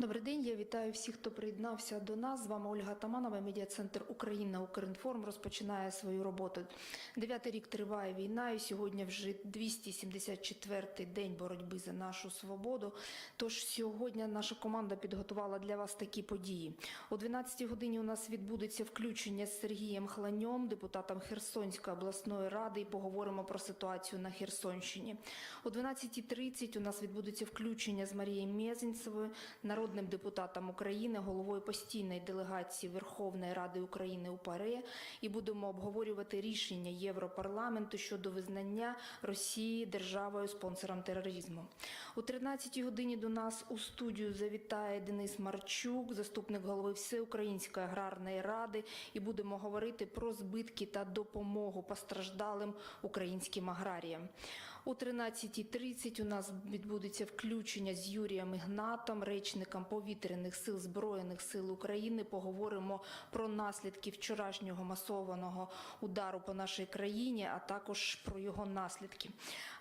Добрий день, я вітаю всіх, хто приєднався до нас. З вами Ольга Таманова, медіа-центр Україна Укрінформ розпочинає свою роботу. Дев'ятий рік триває війна, і сьогодні вже 274-й день боротьби за нашу свободу. Тож сьогодні наша команда підготувала для вас такі події. О 12-й годині у нас відбудеться включення з Сергієм Хланьом, депутатом Херсонської обласної ради, і поговоримо про ситуацію на Херсонщині. О 12.30 у нас відбудеться включення з Марією Мезенцевою, народним депутатом України, головою постійної делегації Верховної Ради України у ПАРЕ, і будемо обговорювати рішення Європарламенту щодо визнання Росії державою спонсором тероризму. О 13 годині до нас у студію завітає Денис Марчук, заступник голови Всеукраїнської аграрної ради, і будемо говорити про збитки та допомогу постраждалим українським аграріям. О 13.30 у нас відбудеться включення з Юрієм Ігнатом, речником повітряних сил Збройних сил України. Поговоримо про наслідки вчорашнього масованого удару по нашій країні, а також про його наслідки.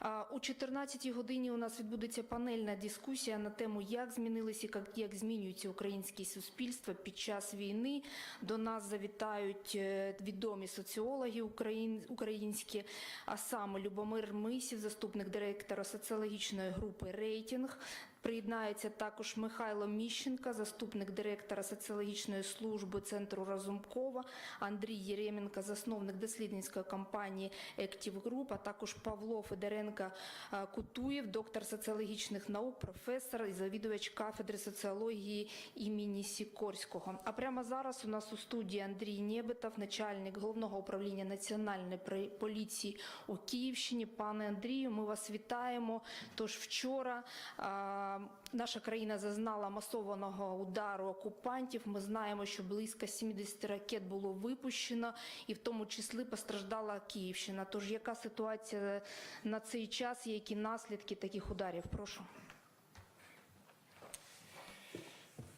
А О 14 годині у нас відбудеться панельна дискусія на тему, як змінилися, як, як змінюється українське суспільство під час війни. До нас завітають е, відомі соціологи україн, українські, а саме Любомир Мисів, заступник директора соціологічної групи Рейтинг. Приєднається також Михайло Міщенко, заступник директора соціологічної служби центру Разумкова, Андрій Єременко, засновник дослідницької компанії Active Group, а також Павло Федоренко е, Кутуєв, доктор соціологічних наук, професор і завідувач кафедри соціології імені Сікорського. А прямо зараз у нас у студії Андрій Нєбетов, начальник головного управління національної поліції у Київщині. Пане Андрію, ми вас вітаємо. Тож вчора а, наша країна зазнала масованого удару окупантів. Ми знаємо, що близько 70 ракет було випущено, і в тому числі постраждала Київщина. Тож яка ситуація на цей час? Які наслідки таких ударів? Прошу.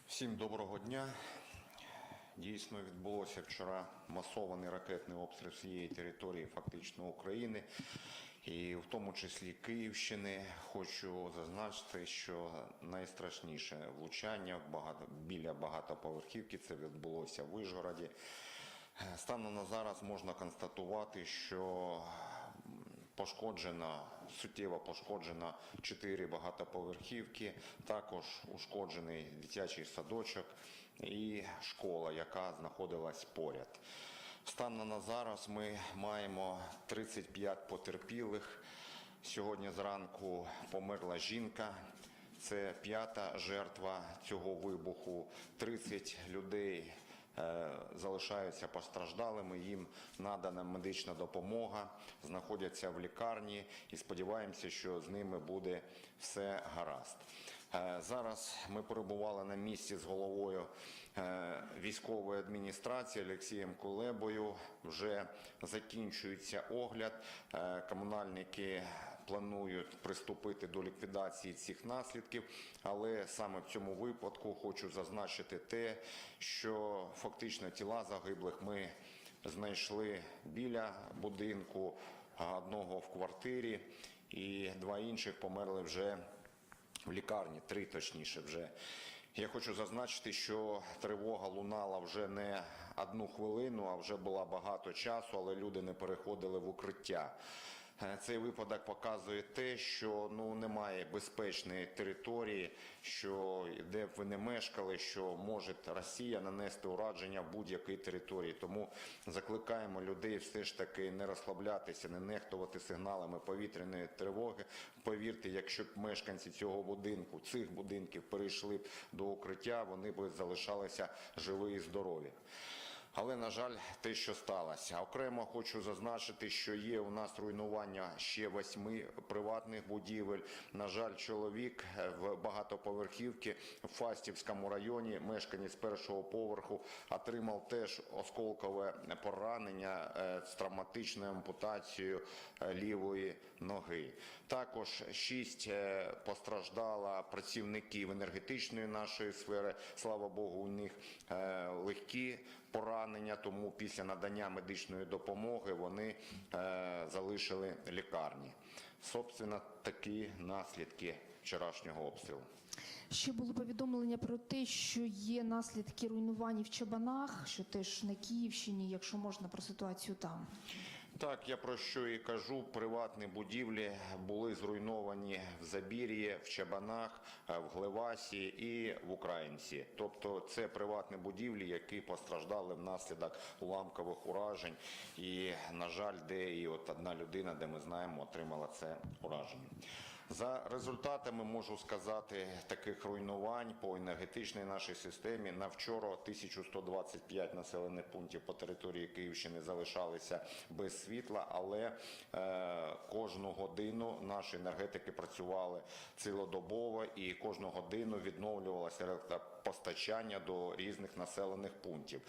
Всім доброго дня. Дійсно відбулося вчора масований ракетний обстріл всієї території фактично України, і в тому числі Київщини. Хочу зазначити, що найстрашніше влучання багато, біля багатоповерхівки це відбулося в Вишгороді. Станом на зараз можна констатувати, що пошкоджено, суттєво пошкоджено чотири багатоповерхівки, також ушкоджений дитячий садочок і школа, яка знаходилась поряд. Станом на зараз ми маємо 35 потерпілих. Сьогодні зранку померла жінка. Це п'ята жертва цього вибуху. 30 людей е, залишаються постраждалими. Їм надана медична допомога, знаходяться в лікарні і сподіваємося, що з ними буде все гаразд. Е, Зараз ми перебували на місці з головою е, військової адміністрації Олексієм Кулебою. Вже закінчується огляд. Е, Комунальники планують приступити до ліквідації цих наслідків, але саме в цьому випадку хочу зазначити те, що фактично тіла загиблих ми знайшли біля будинку, одного в квартирі, і два інших померли вже в лікарні, три точніше вже. Я хочу зазначити, що тривога лунала вже не одну хвилину, а вже була багато часу, але люди не переходили в укриття. Цей випадок показує те, що ну немає безпечної території, що де б ви не мешкали, що може Росія нанести ураження будь-якій території. Тому закликаємо людей все ж таки не розслаблятися, не нехтувати сигналами повітряної тривоги. Повірте, якщо б мешканці цього будинку, цих будинків перейшли б до укриття, вони б залишалися живі і здорові. Але, на жаль, те, що сталося. Окремо хочу зазначити, що є у нас руйнування ще восьми приватних будівель. На жаль, чоловік е, в багатоповерхівці в Фастівському районі, мешканець першого поверху, отримав теж осколкове поранення е, з травматичною ампутацією е, лівої ноги. Також шість постраждало працівників енергетичної нашої сфери. Слава Богу, у них легкі поранення, тому після надання медичної допомоги вони е, залишили лікарні. Собственно, такі наслідки вчорашнього обстрілу. Ще було повідомлення про те, що є наслідки руйнувань в Чабанах, що теж на Київщині, якщо можна про ситуацію там. Так, я про що і кажу. Приватні будівлі були зруйновані в Забір'ї, в Чабанах, е, в Глевасі і в Українці. Тобто це приватні будівлі, які постраждали внаслідок уламкових уражень. І, на жаль, де і от одна людина, де ми знаємо, отримала це ураження. За результатами можу сказати таких руйнувань по енергетичній нашій системі. На вчора 1125 населених пунктів по території Київщини залишалися без світла, але е, кожну годину наші енергетики працювали цілодобово і кожну годину відновлювалася електропостачання до різних населених пунктів.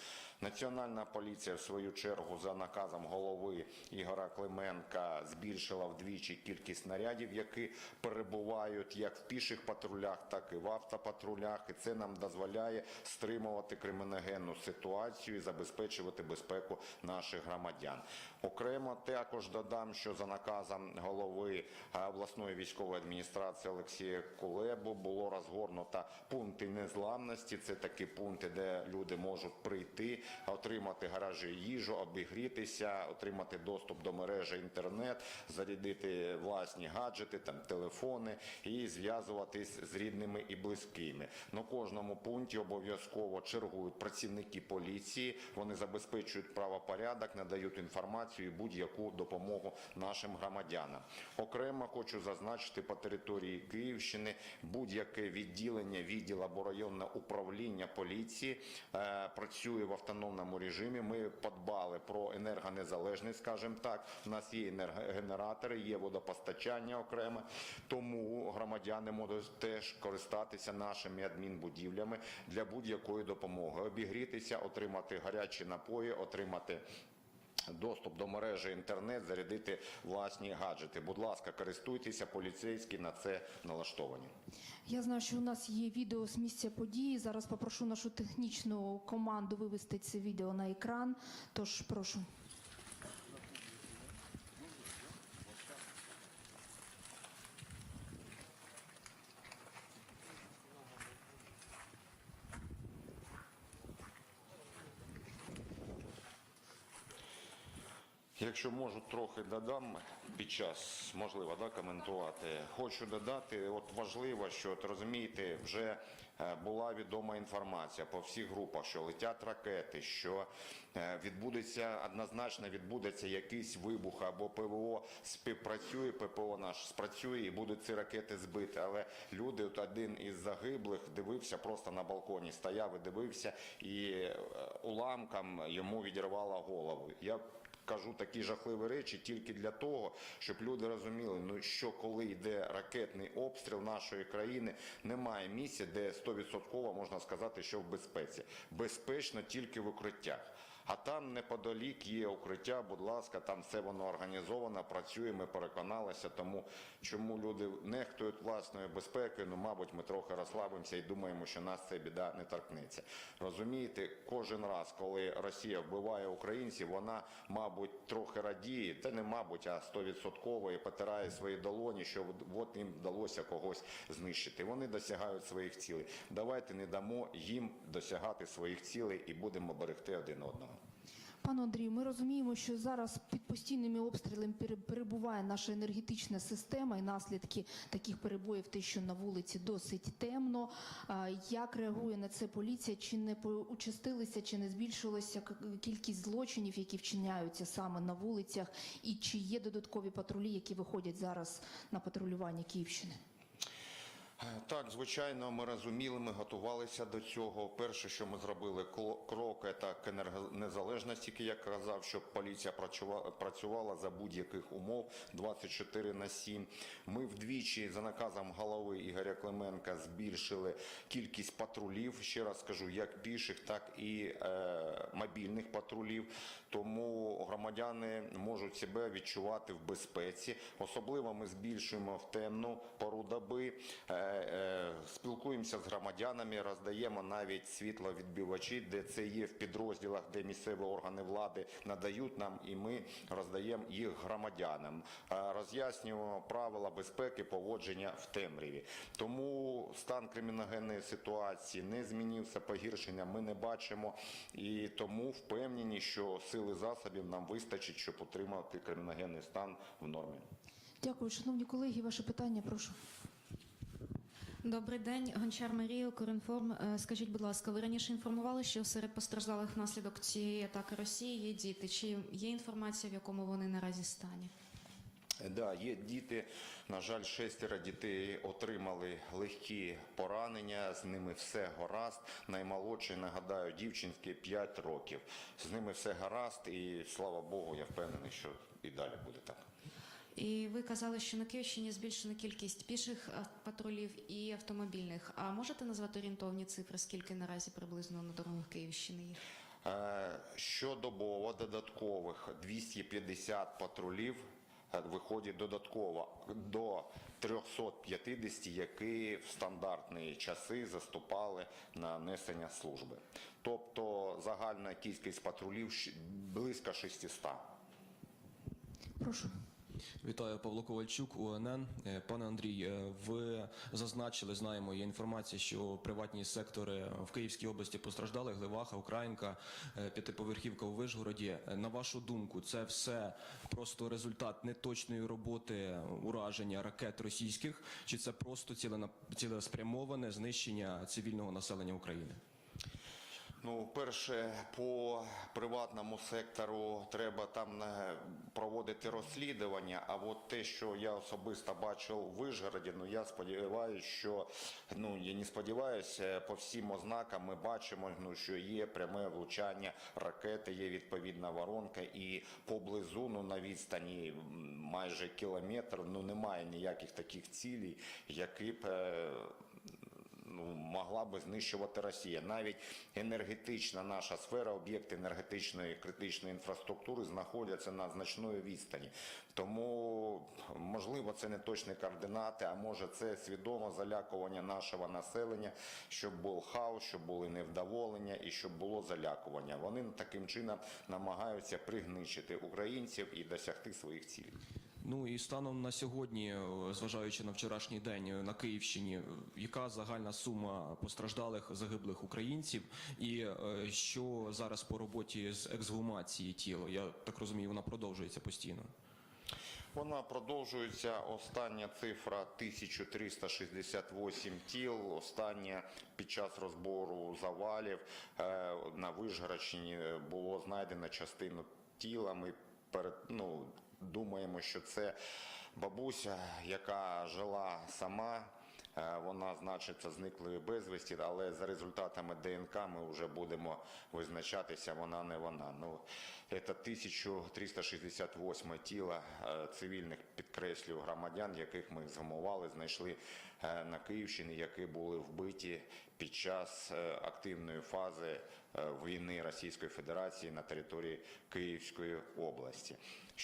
Національна поліція, в свою чергу, за наказом голови Ігора Клименка збільшила вдвічі кількість снарядів, які перебувають як в піших патрулях, так і в автопатрулях. І це нам дозволяє стримувати криміногенну ситуацію і забезпечувати безпеку наших громадян. Окремо також додам, що за наказом голови обласної військової адміністрації Олексія Кулебу було розгорнуто пункти незламності. Це такі пункти, де люди можуть прийти, отримати гаражі їжу, обігрітися, отримати доступ до мережі інтернет, зарядити власні гаджети, там телефони і зв'язуватись з рідними і близькими. На кожному пункті обов'язково чергують працівники поліції. Вони забезпечують правопорядок, надають інформацію і будь-яку допомогу нашим громадянам. Окремо хочу зазначити по території Київщини будь-яке відділення, відділ або районне управління поліції е, працює в автономному режимі. Ми подбали про енергонезалежність, скажімо так. У нас є енергогенератори, є водопостачання окреме, тому громадяни можуть теж користатися нашими адмінбудівлями для будь-якої допомоги, обігрітися, отримати гарячі напої, отримати. Доступ до мережі інтернет, зарядити власні гаджети. Будь ласка, користуйтеся, поліцейські на це налаштовані. Я знаю, що у нас є відео з місця події. Зараз попрошу нашу технічну команду вивести це відео на екран. Тож прошу. Якщо можу, трохи додам під час, можливо, да, коментувати. Хочу додати, от важливо, що от розумієте, вже е, була відома інформація по всіх групах, що летять ракети, що е, відбудеться однозначно відбудеться якийсь вибух або ПВО співпрацює, ППО наш спрацює і будуть ці ракети збиті. Але люди, от один із загиблих, дивився просто на балконі, стояв і дивився, і е, уламком йому відірвало голову. Я кажу такі жахливі речі тільки для того, щоб люди розуміли, ну що коли йде ракетний обстріл нашої країни, немає місця, де 100% можна сказати, що в безпеці. Безпечно тільки в укриттях. А там неподалік є укриття, будь ласка, там все воно організовано, працює, ми переконалися. Тому чому люди нехтують власною безпекою, ну, мабуть, ми трохи розслабимося і думаємо, що нас ця біда не торкнеться. Розумієте, кожен раз, коли Росія вбиває українців, вона, мабуть, трохи радіє, та не мабуть, а стовідсотково і потирає свої долоні, що от їм вдалося когось знищити. Вони досягають своїх цілей. Давайте не дамо їм досягати своїх цілей і будемо берегти один одного. Пане Андрію, ми розуміємо, що зараз під постійними обстрілами перебуває наша енергетична система і наслідки таких перебоїв, те, що на вулиці досить темно. Як реагує на це поліція? Чи не участилися, чи не збільшилася кількість злочинів, які вчиняються саме на вулицях, і чи є додаткові патрулі, які виходять зараз на патрулювання Київщини? Так, звичайно, ми розуміли, ми готувалися до цього. Перше, що ми зробили, крок це енергонезалежності, як казав, щоб поліція працювала, працювала за будь-яких умов 24 на 7. Ми вдвічі за наказом голови Ігоря Клименка збільшили кількість патрулів. Ще раз скажу, як піших, так і е, мобільних патрулів. Тому громадяни можуть себе відчувати в безпеці. Особливо ми збільшуємо в темну пору доби. Е, е, спілкуємося з громадянами, роздаємо навіть світловідбивачі, де це є в підрозділах, де місцеві органи влади надають нам, і ми роздаємо їх громадянам. Е, Роз'яснюємо правила безпеки поводження в темряві. Тому стан криміногенної ситуації не змінився, погіршення ми не бачимо, і тому впевнені, що сили засобів нам вистачить, щоб утримати криміногенний стан в нормі. Дякую, шановні колеги. Ваше питання, прошу. Добрий день, Гончар Марія, Укрінформ. Е, Скажіть, будь ласка, ви раніше інформували, що серед постраждалих внаслідок цієї атаки Росії є діти? Чи є інформація, в якому вони наразі стані? Да, є діти. На жаль, шестеро дітей отримали легкі поранення. З ними все гаразд. Наймолодший, нагадаю, дівчинський 5 років. З ними все гаразд, і слава Богу, я впевнений, що і далі буде так. І ви казали, що на Київщині збільшена кількість піших патрулів і автомобільних. А можете назвати орієнтовні цифри, скільки наразі приблизно на дорогах Київщини їх? Е, Щодобово додаткових 250 патрулів виходить додатково до 350, які в стандартні часи заступали на несення служби. Тобто загальна кількість патрулів близько 600. Прошу. Вітаю, Павло Ковальчук, УНН. Е, Пане Андрій, е, ви зазначили, знаємо, є інформація, що приватні сектори в Київській області постраждали, Гливаха, Українка, е, п'ятиповерхівка у Вишгороді. На вашу думку, це все просто результат неточної роботи ураження ракет російських, чи це просто цілена- цілеспрямоване знищення цивільного населення України? Ну, перше, по приватному сектору треба там е, проводити розслідування. А от те, що я особисто бачив в Вишгороді, ну я сподіваюся, що ну я не сподіваюся, по всім ознакам ми бачимо, ну що є пряме влучання ракети, є відповідна воронка, і поблизу, ну на відстані майже кілометр, ну немає ніяких таких цілей, які б. Ну, могла би знищувати Росія. Навіть енергетична наша сфера, об'єкти енергетичної критичної інфраструктури знаходяться на значної відстані. Тому, можливо, це не точні координати, а може це свідоме залякування нашого населення, щоб був хаос, щоб були невдоволення і щоб було залякування. Вони таким чином намагаються пригничити українців і досягти своїх цілей. Ну і станом на сьогодні, е, зважаючи на вчорашній день е, на Київщині, е, яка загальна сума постраждалих загиблих українців, і що зараз по роботі з ексгумації тіла? Я так розумію, вона продовжується постійно. Вона продовжується. Остання цифра 1368 тіл. Остання під час розбору завалів на Вишгородщині було знайдено частину тіла. Ми перед, ну, думаємо, що це бабуся, яка жила сама. Е, Вона значиться зниклою безвісті, але за результатами ДНК ми вже будемо визначатися, вона не вона. Ну, це 1368 тіла е, цивільних підкреслюю громадян, яких ми згамували, знайшли е, на Київщині, які були вбиті під час активної фази війни Російської Федерації на території Київської області.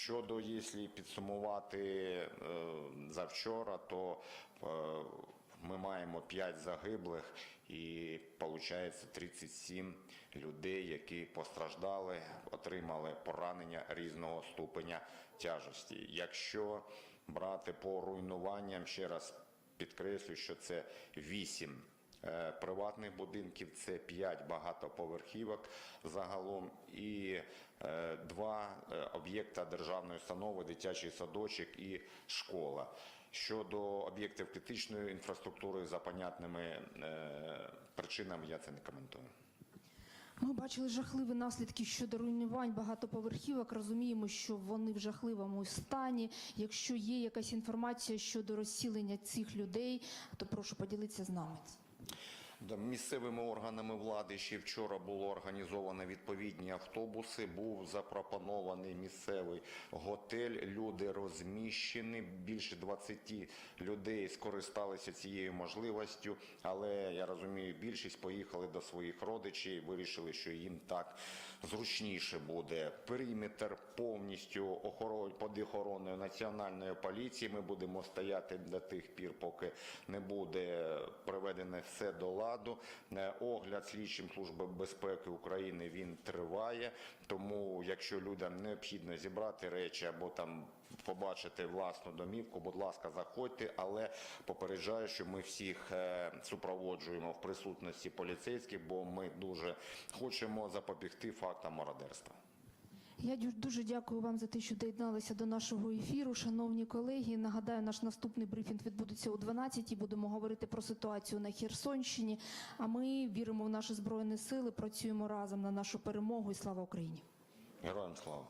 Щодо, якщо підсумувати е, завчора, то е, ми маємо 5 загиблих і виходить 37 людей, які постраждали, отримали поранення різного ступеня тяжесті. Якщо брати по руйнуванням, ще раз підкреслю, що це 8 е, приватних будинків, це 5 багатоповерхівок загалом і е, два е, об'єкта державної установи, дитячий садочок і школа. Щодо об'єктів критичної інфраструктури за понятними е, причинами я це не коментую. Ми бачили жахливі наслідки щодо руйнувань багатоповерхівок. Розуміємо, що вони в жахливому стані. Якщо є якась інформація щодо розсілення цих людей, то прошу поділитися з нами. Місцевими органами влади ще вчора було організовано відповідні автобуси. Був запропонований місцевий готель. Люди розміщені. Більше 20 людей скористалися цією можливістю. Але я розумію, більшість поїхали до своїх родичів. і Вирішили, що їм так зручніше буде. Периметр повністю охорон під охороною національної поліції. Ми будемо стояти до тих пір, поки не буде приведене все до ладу. Е, Огляд слідчим служби безпеки України він триває. Тому, якщо людям необхідно зібрати речі або там побачити власну домівку, будь ласка, заходьте, але попереджаю, що ми всіх е, супроводжуємо в присутності поліцейських, бо ми дуже хочемо запобігти фактам мародерства. Я дуже дякую вам за те, що доєдналися до нашого ефіру. Шановні колеги, нагадаю, наш наступний брифінг відбудеться о 12-й. Будемо говорити про ситуацію на Херсонщині. А ми віримо в наші збройні сили, працюємо разом на нашу перемогу і слава Україні. Героям слава!